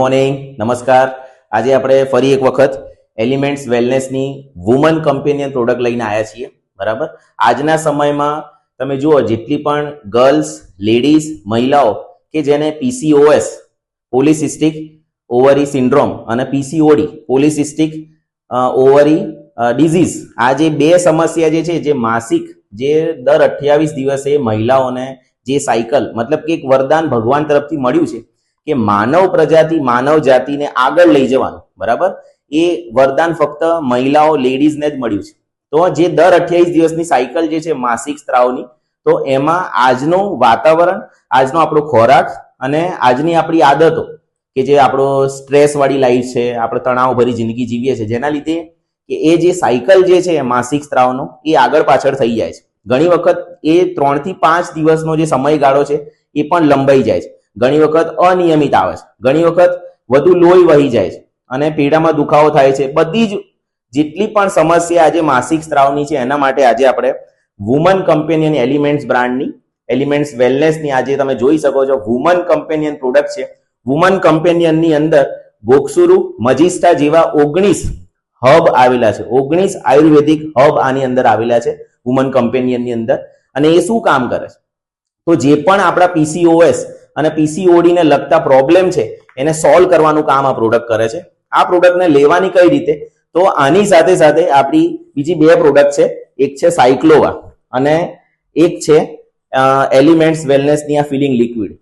Morning નમસ્કાર. આજે આપણે ફરી એક વખત એલિમેન્ટ્સ વેલનેસની વુમન કમ્પેનિયન પ્રોડક્ટ લઈને આવ્યા છીએ. બરાબર? આજના સમયમાં તમે જુઓ, જેટલી પણ ગર્લ્સ લેડીઝ મહિલાઓ કે જેને પીસીઓએસ પોલિસિસ્ટિક ઓવરી સિન્ડ્રોમ અને પીસીઓડી પોલિસિસ્ટિક ઓવરી ડિઝીઝ આ જે બે સમસ્યા જે છે, જે માસિક, જે દર અઠ્યાવીસ દિવસે મહિલાઓને જે સાયકલ મતલબ કે એક વરદાન ભગવાન તરફથી મળ્યું છે કે માનવ પ્રજાતિ માનવ જાતિને આગળ લઈ જવાનું, બરાબર? એ વરદાન ફક્ત મહિલાઓ, લેડીઝને જ મળ્યું છે. તો જે દર અઠ્યાવીસ દિવસની સાયકલ જે છે માસિક સ્ત્રાવની, તો એમાં આજનું વાતાવરણ, આજનો આપણો ખોરાક અને આજની આપણી આદતો, કે જે આપણો સ્ટ્રેસવાળી લાઈફ છે, આપણે તણાવભરી જિંદગી જીવીએ છીએ, જેના લીધે કે એ જે સાયકલ જે છે માસિક સ્ત્રાવનો, એ આગળ પાછળ થઈ જાય છે. ઘણી વખત એ ત્રણથી પાંચ દિવસનો જે સમયગાળો છે, એ પણ લંબાઈ જાય છે. ઘણી વખત અનિયમિત આવે છે. ઘણી વખત વધુ લોહી વહી જાય છે અને પીડામાં દુખાવો થાય છે. બધી જ જેટલી પણ સમસ્યા આજે માસિક સ્ત્રાવની છે, એના માટે આજે આપણે વુમન કમ્પેનિયન એલિમેન્ટ્સ બ્રાન્ડની, એલિમેન્ટ્સ વેલનેસની આજે તમે જોઈ શકો છો. વુમન કમ્પેનિયન પ્રોડક્ટ છે. વુમન કમ્પેનિયનની અંદર ગોક્સુરુ મજિસ્ટા જેવા ઓગણીસ હબ આવેલા છે. ઓગણીસ આયુર્વેદિક હબ આની અંદર આવેલા છે વુમન કમ્પેનિયનની અંદર. અને એ શું કામ કરે છે? તો જે પણ આપણા પીસીઓએસ અને પીસીઓડી ને લગતા પ્રોબ્લેમ છે, એને સોલ્વ કરવાનું કામ આ પ્રોડક્ટ કરે છે. આ પ્રોડક્ટને લેવાની કઈ રીતે? તો આની સાથે સાથે આપણી બીજી બે પ્રોડક્ટ છે, એક છે સાયક્લોવા અને એક છે એલિમેન્ટ્સ વેલનેસની આ ફિલિંગ લિક્વિડ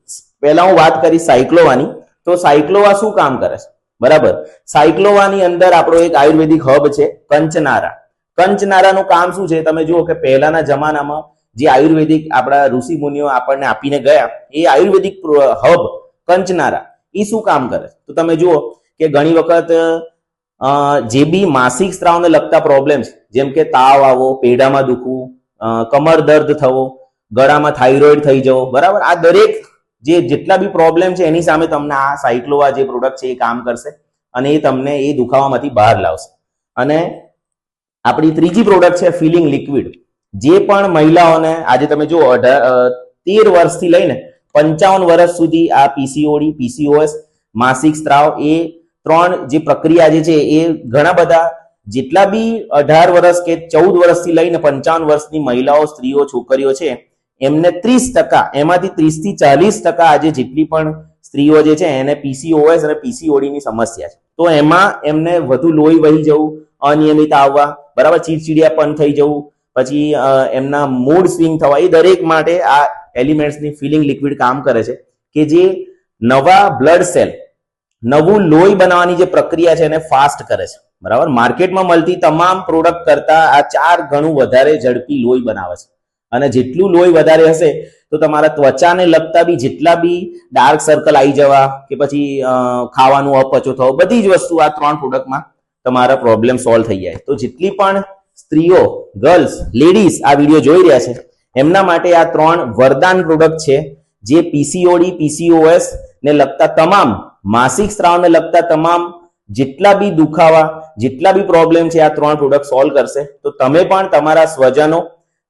પહેલા હું વાત કરી સાયક્લોવાની તો સાયક્લોવા શું કામ કરે છે? બરાબર. સાયક્લોવાની અંદર આપણો એક આયુર્વેદિક હબ છે, કંચનારા. કંચનારાનું કામ શું છે? તમે જુઓ કે પહેલાના જમાનામાં જે આયુર્વેદિક આપણા ઋષિ મુનિઓ આપણને આપીને ગયા, એ આયુર્વેદિક હબ કંચનારા, એ શું કામ કરે તો તમે જુઓ કે ઘણી વખત જે બી માસિક સ્ત્રાવને લગતા પ્રોબ્લેમ્સ જેમ કે તાવ આવો પેડામાં દુખવું કમર દર્દ થવો, ગળામાં થાઇરોઇડ થઈ જવો, બરાબર? આ દરેક જે જેટલા બી પ્રોબ્લેમ છે, એની સામે તમને આ સાયક્લોવા જે પ્રોડક્ટ છે, એ કામ કરશે અને એ તમને એ દુખાવામાંથી બહાર લાવશે. અને આપણી ત્રીજી પ્રોડક્ટ છે ફિલિંગ લિક્વિડ જે પણ મહિલાઓને આજે તમે જુઓ તેર વર્ષથી લઈને પંચાવન વર્ષ સુધી આ પીસીઓડી પીસીઓએસ માસિક સ્ત્રાવ એ ત્રણ જે પ્રક્રિયા જે છે એ ઘણા બધા જેટલા બી અઢાર વર્ષ કે ચૌદ વર્ષથી લઈને પંચાવન વર્ષની મહિલાઓ, સ્ત્રીઓ, છોકરીઓ છે, એમને ત્રીસ ટકા, એમાંથી ત્રીસથી ચાલીસ ટકા આજે જેટલી પણ સ્ત્રીઓ જે છે એને પીસીઓએસ અને પીસીઓડીની સમસ્યા છે. તો એમાં એમને વધુ લોહી વહી જવું, અનિયમિત આવવા, બરાબર ચીડચીડિયાપણ થઈ જવું પછી એમના મૂડ સ્વિંગ થવા, એ દરેક માટે આ એલિમેન્ટ્સની ફિલિંગ લિક્વિડ કામ કરે છે કે જે નવા બ્લડ સેલ નવું લોહી બનાવવાની જે પ્રક્રિયા છે એને ફાસ્ટ કરે છે. બરાબર? માર્કેટમાં મળતી તમામ પ્રોડક્ટ કરતા આ ચાર ગણું વધારે ઝડપી લોહી બનાવે છે. અને જેટલું લોહી વધારે હશે, તો તમારા ત્વચાને લગતા બી જેટલા બી ડાર્ક સર્કલ આવી જવા કે પછી ખાવાનું અપચો થવો, બધી જ વસ્તુ આ ત્રણ પ્રોડક્ટમાં તમારા પ્રોબ્લેમ સોલ્વ થઈ જાય. તો જેટલી પણ સ્ત્રીઓ ગર્લ્સ લેડીઝ આ વીડિયો જોઈ રહ્યા છે. એમના માટે આ ત્રણ વરદાન પ્રોડક્ટ છે, જે પીસીઓડી પીસીઓએસ ને લગતા તમામ માસિક સ્ત્રાવને લગતા તમામ જેટલા બી દુખાવા, જેટલા બી પ્રોબ્લેમ છે, આ ત્રણ પ્રોડક્ટ સોલ્વ કરશે. તો તમે પણ તમારા સ્વજનો,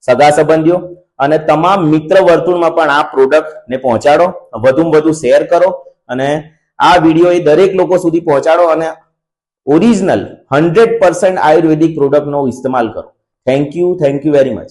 સગા સંબંધીઓ અને તમામ મિત્ર વર્તુળમાં પણ આ પ્રોડક્ટ ને પહોંચાડો. વધુમાં વધુ શેર કરો અને આ વીડિયો એ દરેક લોકો સુધી પહોંચાડો અને ઓરિજિનલ હંડ્રેડ પર્સન્ટ આયુર્વેદિક પ્રોડક્ટનો ઇસ્તેમાલ કરો. Thank you thank you very much